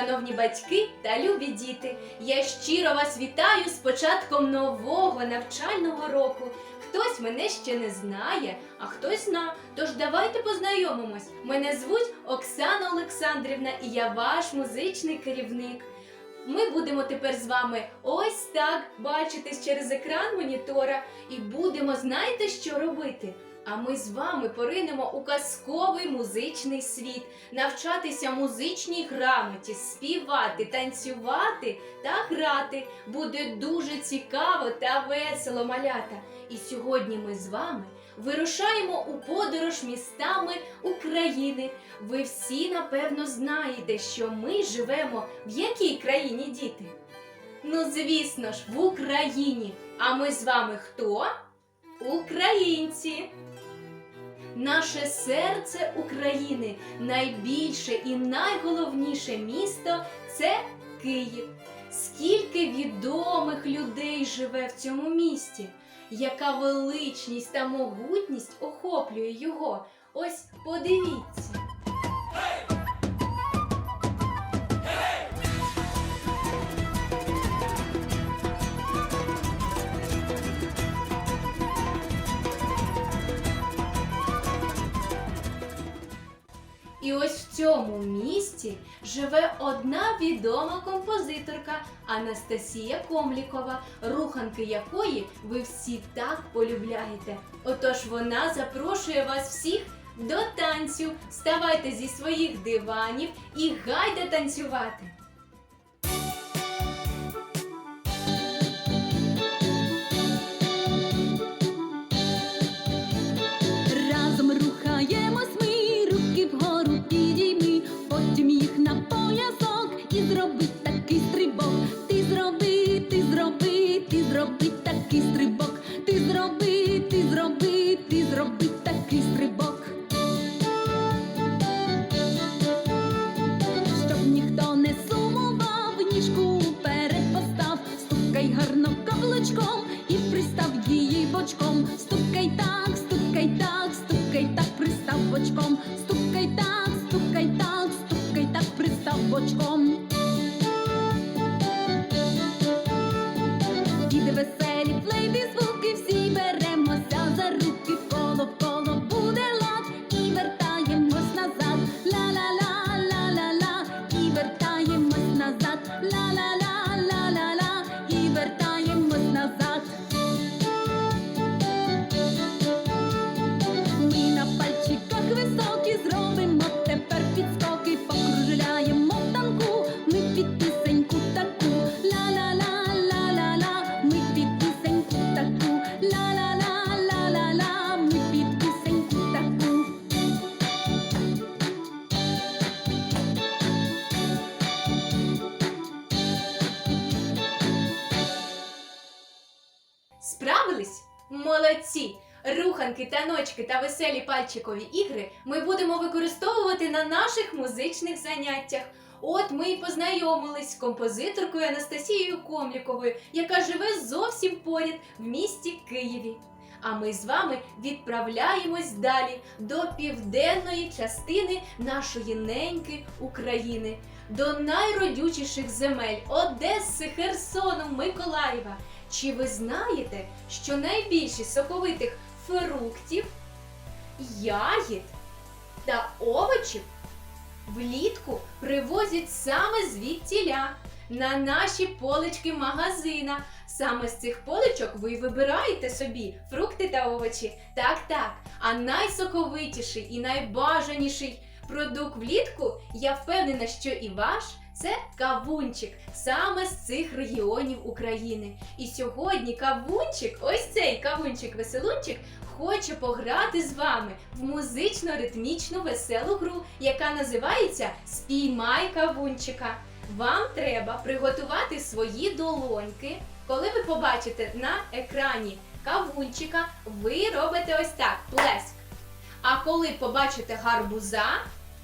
шановні батьки та любі діти! Я щиро вас вітаю з початком нового навчального року. Хтось мене ще не знає, а хтось зна. Тож давайте познайомимось. Мене звуть Оксана Олександрівна і я ваш музичний керівник. Ми будемо тепер з вами ось так бачитись через екран монітора і будемо знаєте, що робити. А ми з вами поринемо у казковий музичний світ, навчатися музичній грамоті, співати, танцювати та грати. Буде дуже цікаво та весело малята. І сьогодні ми з вами вирушаємо у подорож містами України. Ви всі напевно знаєте, що ми живемо в якій країні діти? Ну, звісно ж, в Україні. А ми з вами хто? Українці. Наше серце України найбільше і найголовніше місто це Київ. Скільки відомих людей живе в цьому місті? Яка величність та могутність охоплює його? Ось подивіться. Ось в цьому місті живе одна відома композиторка Анастасія Комлікова, руханки якої ви всі так полюбляєте. Отож вона запрошує вас всіх до танцю. Вставайте зі своїх диванів і гайда танцювати. Справились? Молодці! Руханки, таночки та веселі пальчикові ігри ми будемо використовувати на наших музичних заняттях. От ми і познайомились з композиторкою Анастасією Комліковою, яка живе зовсім поряд в місті Києві. А ми з вами відправляємось далі до південної частини нашої неньки України, до найродючіших земель Одеси, Херсону, Миколаєва. Чи ви знаєте, що найбільше соковитих фруктів, ягід та овочів влітку привозять саме звідтіля на наші полички магазина. Саме з цих поличок ви вибираєте собі фрукти та овочі. Так, так. А найсоковитіший і найбажаніший продукт влітку, я впевнена, що і ваш. Це кавунчик саме з цих регіонів України. І сьогодні кавунчик, ось цей кавунчик-веселунчик, хоче пограти з вами в музично-ритмічну веселу гру, яка називається Спіймай кавунчика. Вам треба приготувати свої долоньки. Коли ви побачите на екрані кавунчика, ви робите ось так плеск. А коли побачите гарбуза,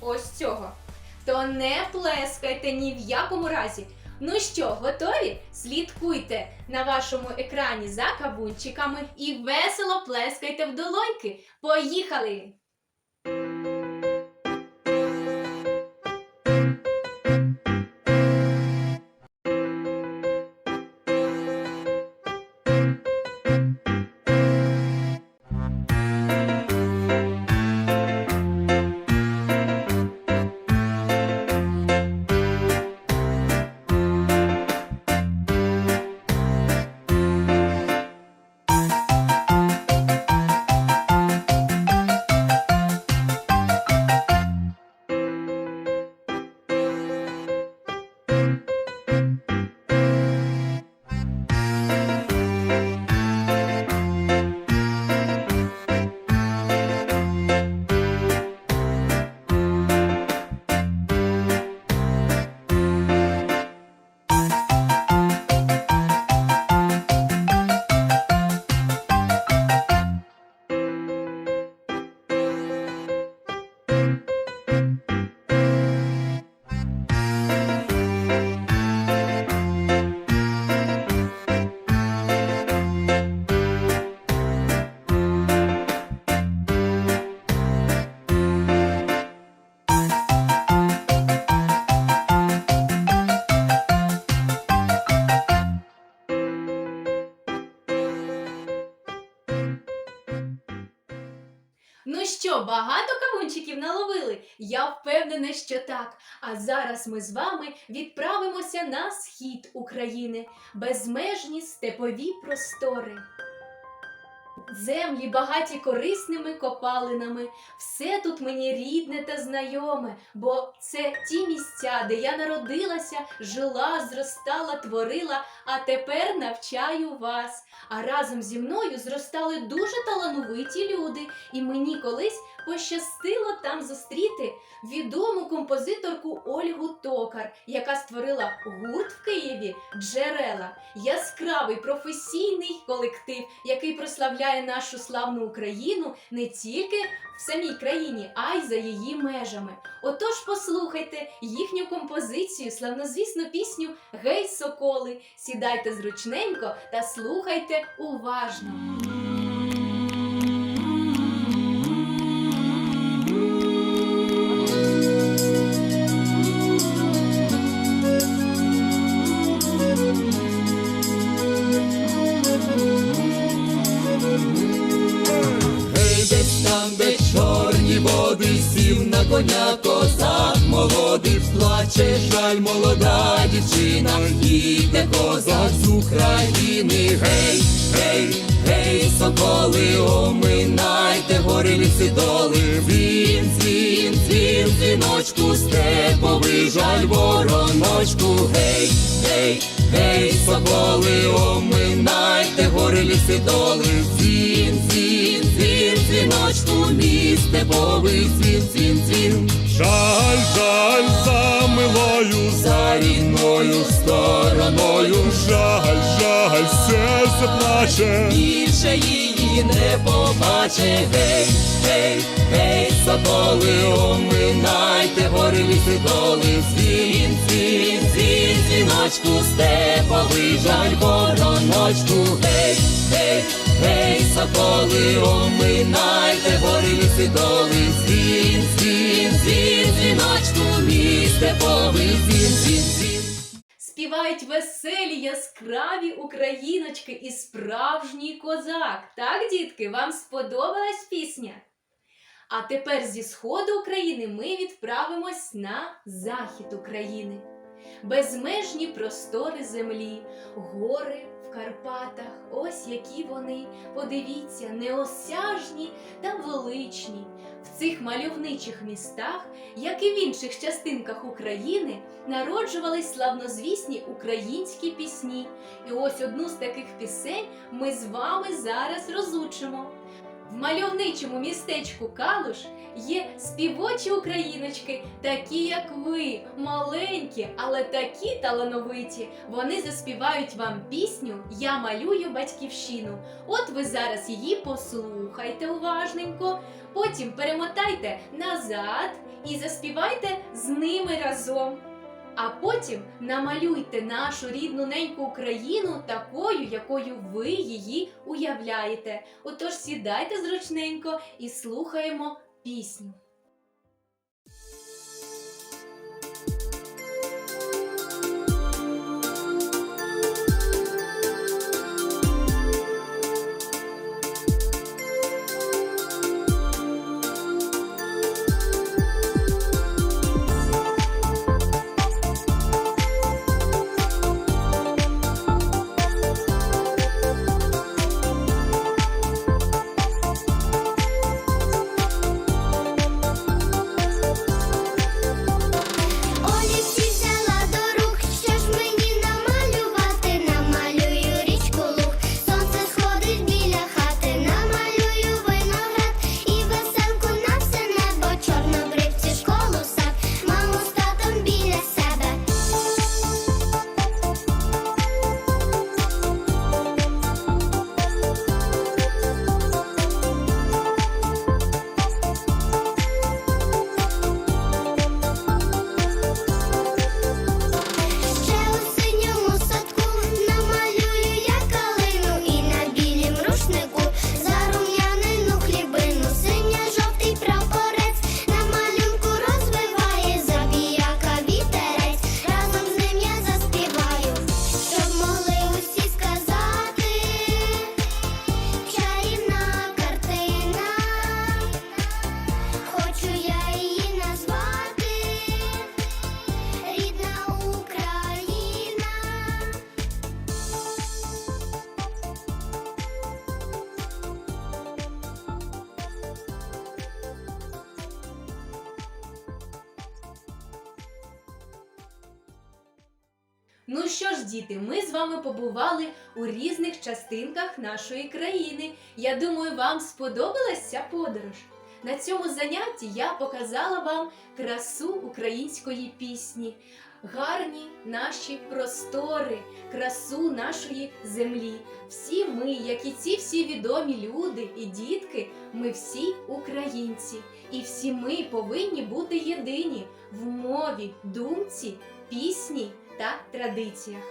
ось цього, то не плескайте ні в якому разі. Ну що, готові? Слідкуйте на вашому екрані за кавунчиками і весело плескайте в долоньки. Поїхали! Багато кавунчиків наловили? Я впевнена, що так. А зараз ми з вами відправимося на схід України, безмежні степові простори. Землі багаті корисними копалинами. Все тут мені рідне та знайоме, бо це ті місця, де я народилася, жила, зростала, творила, а тепер навчаю вас. А разом зі мною зростали дуже талановиті люди, і мені колись пощастило там зустріти відому композиторку Ольгу Токар, яка створила гурт в Києві Джерела, яскравий професійний колектив, який прославляє нашу славну Україну не тільки в самій країні, а й за її межами. Отож, послухайте їхню композицію, славнозвісну пісню Гей, соколи! Сідайте зручненько та слухайте уважно. Жаль, молода дівчина, їде козак з України, гей, гей, гей, соколи, оминайте гори ліси доли, дзвін, дзвін, дзвін, дзвіночку, степовий жаль, вороночку, гей, гей, гей, соколи, оминайте гори ліси доли, дзвін, дзвін, дзвін, дзвіночку, мій степовий дзвін, дзвін, дзвін. Жаль, жаль за милою, За рідною стороною жаль, жаль, серце плаче. більше її не побаче. Гей, гей, гей, соколи, оминайте гори ліси доли, дзвін, дзвін, дзвін, дзвіночку, степовий жаль, вороночку, гей, гей, гей, соколи, оминайте гори ліси доли, дзвіночку, степовий зін, зін. дзвін. Співають веселі, яскраві україночки і справжній козак. Так, дітки, вам сподобалась пісня? А тепер зі сходу України ми відправимось на захід України. Безмежні простори землі, гори Карпатах, ось які вони, подивіться, неосяжні та величні. В цих мальовничих містах, як і в інших частинках України, народжувались славнозвісні українські пісні. І ось одну з таких пісень ми з вами зараз розучимо. В мальовничому містечку Калуш є співочі україночки, такі як ви, маленькі, але такі талановиті. Вони заспівають вам пісню Я малюю батьківщину. От ви зараз її послухайте уважненько, потім перемотайте назад і заспівайте з ними разом. А потім намалюйте нашу рідну неньку Україну такою, якою ви її уявляєте. Отож сідайте зручненько і слухаємо пісню. Ну що ж, діти, ми з вами побували у різних частинках нашої країни. Я думаю, вам сподобалася ця подорож. На цьому занятті я показала вам красу української пісні, гарні наші простори, красу нашої землі. Всі ми, як і ці всі відомі люди і дітки, ми всі українці, і всі ми повинні бути єдині в мові, думці, пісні та традиціях.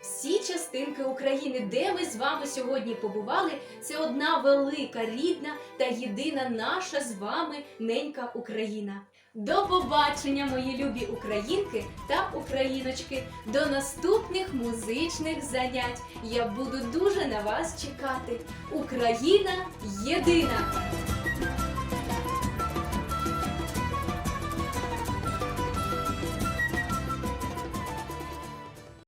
Всі частинки України, де ми з вами сьогодні побували, це одна велика, рідна та єдина наша з вами ненька Україна. До побачення, мої любі українки та україночки, до наступних музичних занять. Я буду дуже на вас чекати. Україна єдина!